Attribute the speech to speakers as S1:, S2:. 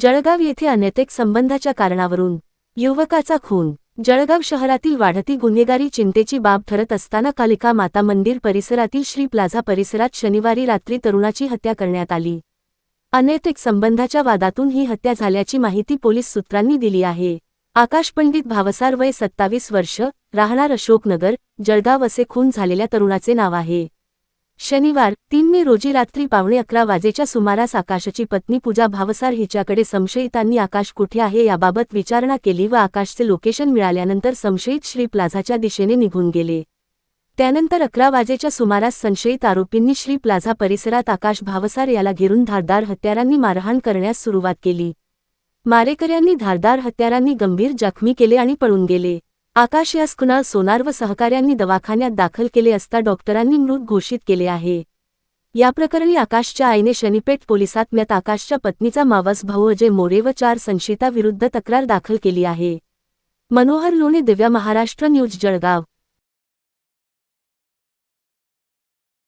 S1: जळगाव येथे अनैतिक संबंधाच्या कारणावरून युवकाचा खून. जळगाव शहरातील वाढती गुन्हेगारी चिंतेची बाब ठरत असताना कालिका माता मंदिर परिसरातील श्री प्लाझा परिसरात शनिवारी रात्री तरुणाची हत्या करण्यात आली. अनैतिक संबंधाच्या वादातून ही हत्या झाल्याची माहिती पोलीस सूत्रांनी दिली आहे. आकाश पंडित भावसार वय सत्तावीस वर्ष राहणार अशोकनगर जळगाव असे खून झालेल्या तरुणाचे नाव आहे. शनिवार तीन मे रोजी रात्री पावणे अकरा वाजेच्या सुमारास आकाशची पत्नी पूजा भावसार हिच्याकडे संशयितांनी आकाश कुठे आहे याबाबत विचारणा केली व आकाशचे लोकेशन मिळाल्यानंतर संशयित श्री प्लाझाच्या दिशेने निघून गेले. त्यानंतर अकरा वाजेच्या सुमारास संशयित आरोपींनी श्री प्लाझा परिसरात आकाश भावसार याला घेरून धारदार हत्यारांनी मारहाण करण्यास सुरुवात केली. मारेकऱ्यांनी धारदार हत्यारांनी गंभीर जखमी केले आणि पळून गेले. आकाश यास कुणाल सोनार व सहकाऱ्यांनी दवाखान्यात दाखल केले असता डॉक्टरांनी मृत घोषित केले आहे. या प्रकरणी आकाशच्या आईने शनीपेठ पोलिसात म्यात आकाशच्या पत्नीचा मावस भाऊ अजय मोरे व चार संशिताविरुद्ध तक्रार दाखल केली आहे. मनोहर लोणे दिव्या महाराष्ट्र न्यूज जळगाव.